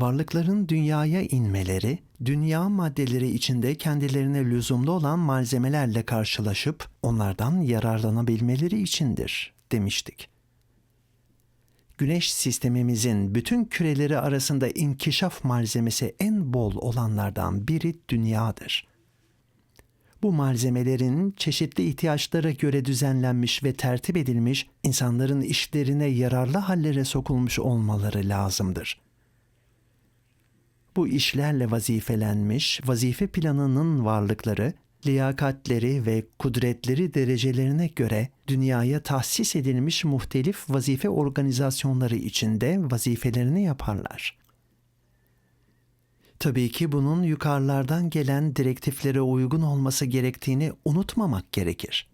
Varlıkların dünyaya inmeleri, dünya maddeleri içinde kendilerine lüzumlu olan malzemelerle karşılaşıp onlardan yararlanabilmeleri içindir demiştik. Güneş sistemimizin bütün küreleri arasında inkişaf malzemesi en bol olanlardan biri dünyadır. Bu malzemelerin çeşitli ihtiyaçlara göre düzenlenmiş ve tertip edilmiş insanların işlerine yararlı hallere sokulmuş olmaları lazımdır. Bu işlerle vazifelenmiş vazife planının varlıkları liyakatleri ve kudretleri derecelerine göre dünyaya tahsis edilmiş muhtelif vazife organizasyonları içinde vazifelerini yaparlar. Tabii ki bunun yukarılardan gelen direktiflere uygun olması gerektiğini unutmamak gerekir.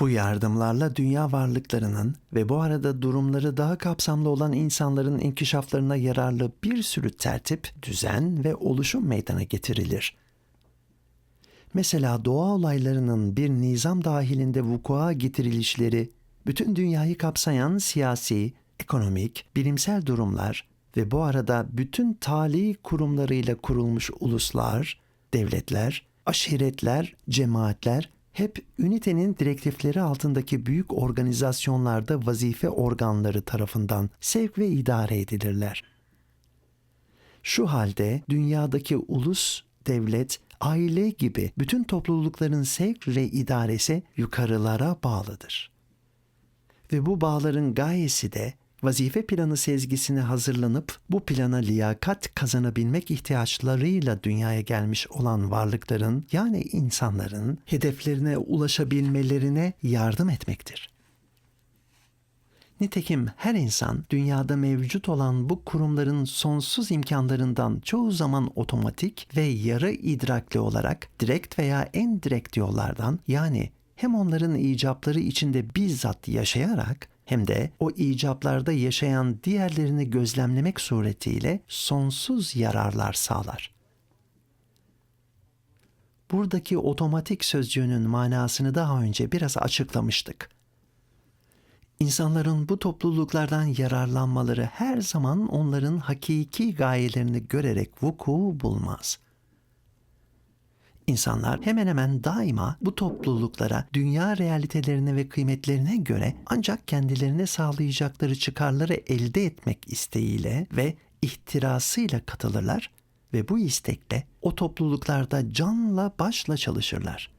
Bu yardımlarla dünya varlıklarının ve bu arada durumları daha kapsamlı olan insanların inkişaflarına yararlı bir sürü tertip, düzen ve oluşum meydana getirilir.'' Mesela doğa olaylarının bir nizam dahilinde vukua getirilişleri, bütün dünyayı kapsayan siyasi, ekonomik, bilimsel durumlar ve bu arada bütün tali kurumlarıyla kurulmuş uluslar, devletler, aşiretler, cemaatler hep ünitenin direktifleri altındaki büyük organizasyonlarda vazife organları tarafından sevk ve idare edilirler. Şu halde dünyadaki ulus, devlet, aile gibi bütün toplulukların sevk ve idaresi yukarılara bağlıdır. Ve bu bağların gayesi de vazife planı sezgisine hazırlanıp bu plana liyakat kazanabilmek ihtiyaçlarıyla dünyaya gelmiş olan varlıkların yani insanların hedeflerine ulaşabilmelerine yardım etmektir. Nitekim her insan dünyada mevcut olan bu kurumların sonsuz imkanlarından çoğu zaman otomatik ve yarı idrakli olarak direkt veya en direkt yollardan yani hem onların icapları içinde bizzat yaşayarak hem de o icaplarda yaşayan diğerlerini gözlemlemek suretiyle sonsuz yararlar sağlar. Buradaki otomatik sözcüğünün manasını daha önce biraz açıklamıştık. İnsanların bu topluluklardan yararlanmaları her zaman onların hakiki gayelerini görerek vuku bulmaz. İnsanlar hemen hemen daima bu topluluklara dünya realitelerine ve kıymetlerine göre ancak kendilerine sağlayacakları çıkarları elde etmek isteğiyle ve ihtirasıyla katılırlar ve bu istekle o topluluklarda canla başla çalışırlar.''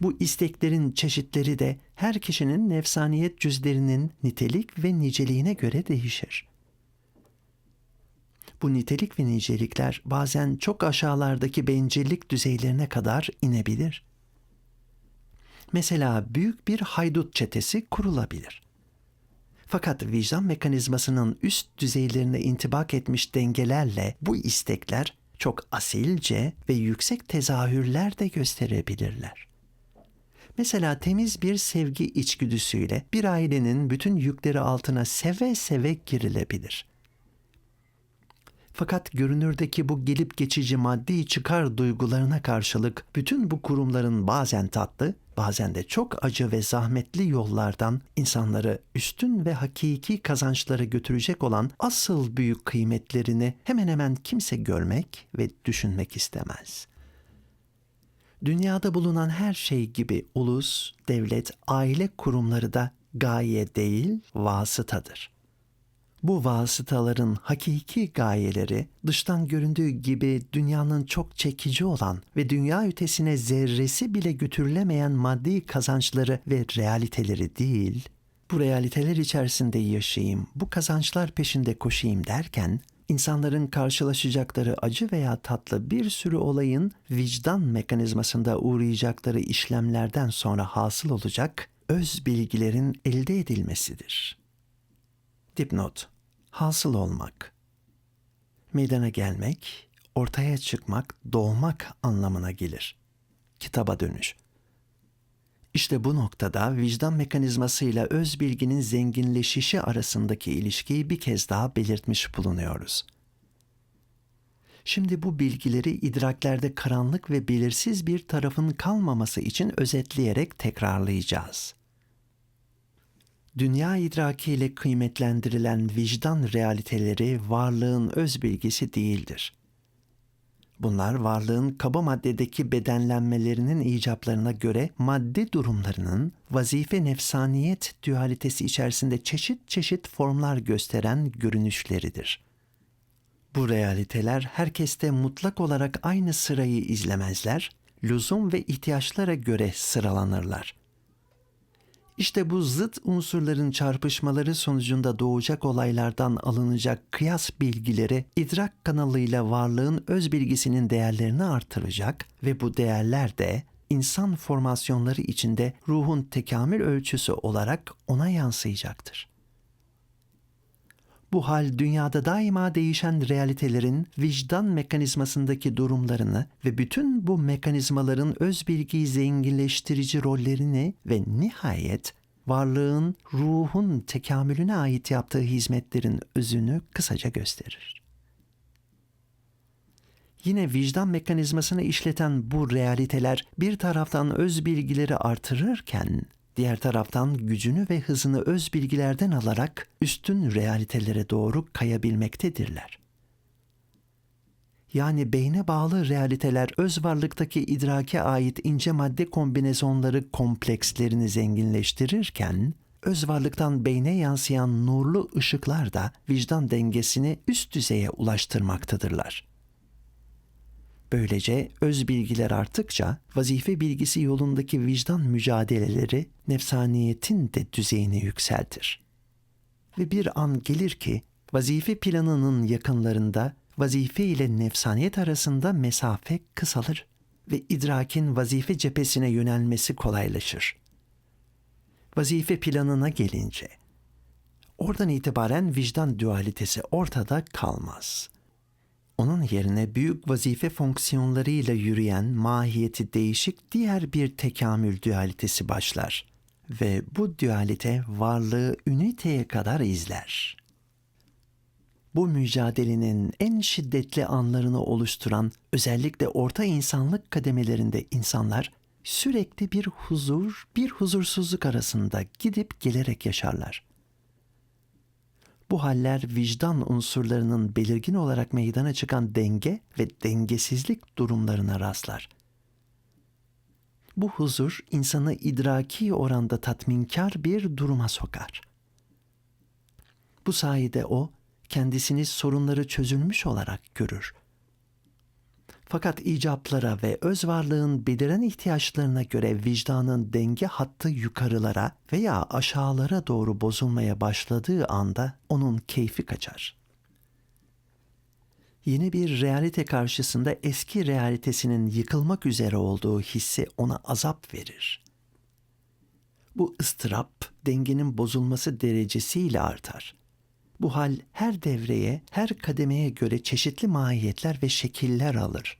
Bu isteklerin çeşitleri de her kişinin nefsaniyet cüzlerinin nitelik ve niceliğine göre değişir. Bu nitelik ve nicelikler bazen çok aşağılardaki bencillik düzeylerine kadar inebilir. Mesela büyük bir haydut çetesi kurulabilir. Fakat vicdan mekanizmasının üst düzeylerine intibak etmiş dengelerle bu istekler çok asilce ve yüksek tezahürler de gösterebilirler. Mesela temiz bir sevgi içgüdüsüyle bir ailenin bütün yükleri altına seve seve girilebilir. Fakat görünürdeki bu gelip geçici maddi çıkar duygularına karşılık bütün bu kurumların bazen tatlı, bazen de çok acı ve zahmetli yollardan insanları üstün ve hakiki kazançlara götürecek olan asıl büyük kıymetlerini hemen hemen kimse görmek ve düşünmek istemez dünyada bulunan her şey gibi ulus, devlet, aile kurumları da gaye değil, vasıtadır. Bu vasıtaların hakiki gayeleri dıştan göründüğü gibi dünyanın çok çekici olan ve dünya ötesine zerresi bile götürülemeyen maddi kazançları ve realiteleri değil, bu realiteler içerisinde yaşayayım, bu kazançlar peşinde koşayım derken insanların karşılaşacakları acı veya tatlı bir sürü olayın vicdan mekanizmasında uğrayacakları işlemlerden sonra hasıl olacak öz bilgilerin elde edilmesidir. Dipnot Hasıl olmak Meydana gelmek, ortaya çıkmak, doğmak anlamına gelir. Kitaba dönüş işte bu noktada vicdan mekanizmasıyla öz bilginin zenginleşişi arasındaki ilişkiyi bir kez daha belirtmiş bulunuyoruz. Şimdi bu bilgileri idraklerde karanlık ve belirsiz bir tarafın kalmaması için özetleyerek tekrarlayacağız. Dünya idrakiyle kıymetlendirilen vicdan realiteleri varlığın öz bilgisi değildir. Bunlar varlığın kaba maddedeki bedenlenmelerinin icaplarına göre madde durumlarının vazife nefsaniyet dualitesi içerisinde çeşit çeşit formlar gösteren görünüşleridir. Bu realiteler herkeste mutlak olarak aynı sırayı izlemezler, lüzum ve ihtiyaçlara göre sıralanırlar. İşte bu zıt unsurların çarpışmaları sonucunda doğacak olaylardan alınacak kıyas bilgileri idrak kanalıyla varlığın öz bilgisinin değerlerini artıracak ve bu değerler de insan formasyonları içinde ruhun tekamül ölçüsü olarak ona yansıyacaktır. Bu hal dünyada daima değişen realitelerin vicdan mekanizmasındaki durumlarını ve bütün bu mekanizmaların öz bilgiyi zenginleştirici rollerini ve nihayet varlığın ruhun tekamülüne ait yaptığı hizmetlerin özünü kısaca gösterir. Yine vicdan mekanizmasını işleten bu realiteler bir taraftan öz bilgileri artırırken diğer taraftan gücünü ve hızını öz bilgilerden alarak üstün realitelere doğru kayabilmektedirler. Yani beyne bağlı realiteler öz varlıktaki idrake ait ince madde kombinasyonları komplekslerini zenginleştirirken, öz varlıktan beyne yansıyan nurlu ışıklar da vicdan dengesini üst düzeye ulaştırmaktadırlar. Böylece öz bilgiler arttıkça vazife bilgisi yolundaki vicdan mücadeleleri nefsaniyetin de düzeyini yükseltir. Ve bir an gelir ki vazife planının yakınlarında vazife ile nefsaniyet arasında mesafe kısalır ve idrakin vazife cephesine yönelmesi kolaylaşır. Vazife planına gelince, oradan itibaren vicdan dualitesi ortada kalmaz. Onun yerine büyük vazife fonksiyonlarıyla yürüyen mahiyeti değişik diğer bir tekamül dualitesi başlar ve bu dualite varlığı üniteye kadar izler.'' bu mücadelenin en şiddetli anlarını oluşturan özellikle orta insanlık kademelerinde insanlar sürekli bir huzur, bir huzursuzluk arasında gidip gelerek yaşarlar. Bu haller vicdan unsurlarının belirgin olarak meydana çıkan denge ve dengesizlik durumlarına rastlar. Bu huzur insanı idraki oranda tatminkar bir duruma sokar. Bu sayede o kendisini sorunları çözülmüş olarak görür. Fakat icaplara ve öz varlığın beliren ihtiyaçlarına göre vicdanın denge hattı yukarılara veya aşağılara doğru bozulmaya başladığı anda onun keyfi kaçar. Yeni bir realite karşısında eski realitesinin yıkılmak üzere olduğu hissi ona azap verir. Bu ıstırap dengenin bozulması derecesiyle artar. Bu hal her devreye, her kademeye göre çeşitli mahiyetler ve şekiller alır.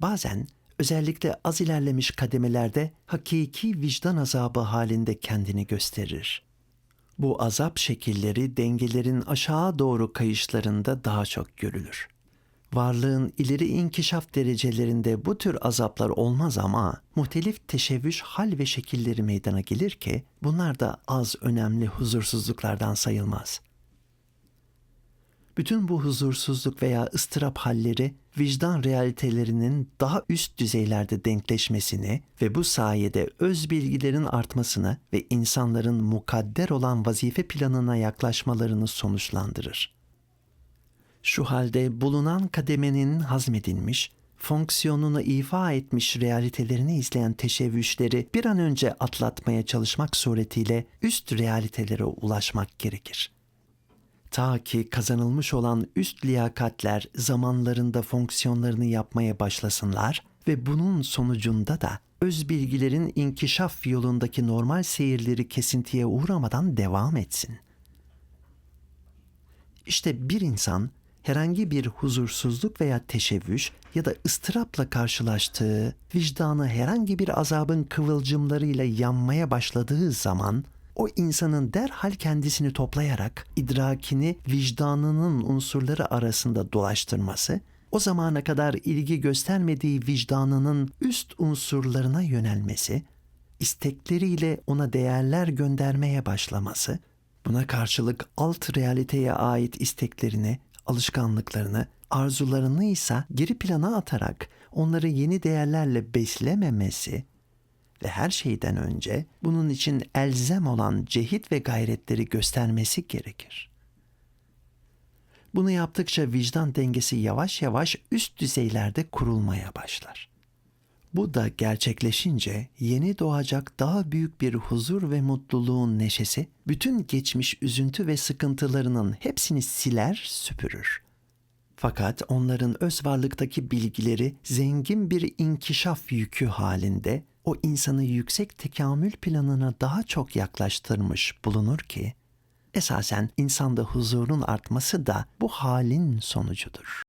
Bazen özellikle az ilerlemiş kademelerde hakiki vicdan azabı halinde kendini gösterir. Bu azap şekilleri dengelerin aşağı doğru kayışlarında daha çok görülür varlığın ileri inkişaf derecelerinde bu tür azaplar olmaz ama muhtelif teşebbüs hal ve şekilleri meydana gelir ki bunlar da az önemli huzursuzluklardan sayılmaz. Bütün bu huzursuzluk veya ıstırap halleri vicdan realitelerinin daha üst düzeylerde denkleşmesini ve bu sayede öz bilgilerin artmasını ve insanların mukadder olan vazife planına yaklaşmalarını sonuçlandırır. Şu halde bulunan kademenin hazmedilmiş, fonksiyonunu ifa etmiş realitelerini izleyen teşebbüsleri bir an önce atlatmaya çalışmak suretiyle üst realitelere ulaşmak gerekir. Ta ki kazanılmış olan üst liyakatler zamanlarında fonksiyonlarını yapmaya başlasınlar ve bunun sonucunda da öz bilgilerin inkişaf yolundaki normal seyirleri kesintiye uğramadan devam etsin. İşte bir insan herhangi bir huzursuzluk veya teşebbüs ya da ıstırapla karşılaştığı, vicdanı herhangi bir azabın kıvılcımlarıyla yanmaya başladığı zaman o insanın derhal kendisini toplayarak idrakini vicdanının unsurları arasında dolaştırması, o zamana kadar ilgi göstermediği vicdanının üst unsurlarına yönelmesi istekleriyle ona değerler göndermeye başlaması, buna karşılık alt realiteye ait isteklerini, alışkanlıklarını, arzularını ise geri plana atarak onları yeni değerlerle beslememesi ve her şeyden önce bunun için elzem olan cehit ve gayretleri göstermesi gerekir. Bunu yaptıkça vicdan dengesi yavaş yavaş üst düzeylerde kurulmaya başlar. Bu da gerçekleşince yeni doğacak daha büyük bir huzur ve mutluluğun neşesi bütün geçmiş üzüntü ve sıkıntılarının hepsini siler, süpürür. Fakat onların öz varlıktaki bilgileri zengin bir inkişaf yükü halinde o insanı yüksek tekamül planına daha çok yaklaştırmış bulunur ki esasen insanda huzurun artması da bu halin sonucudur.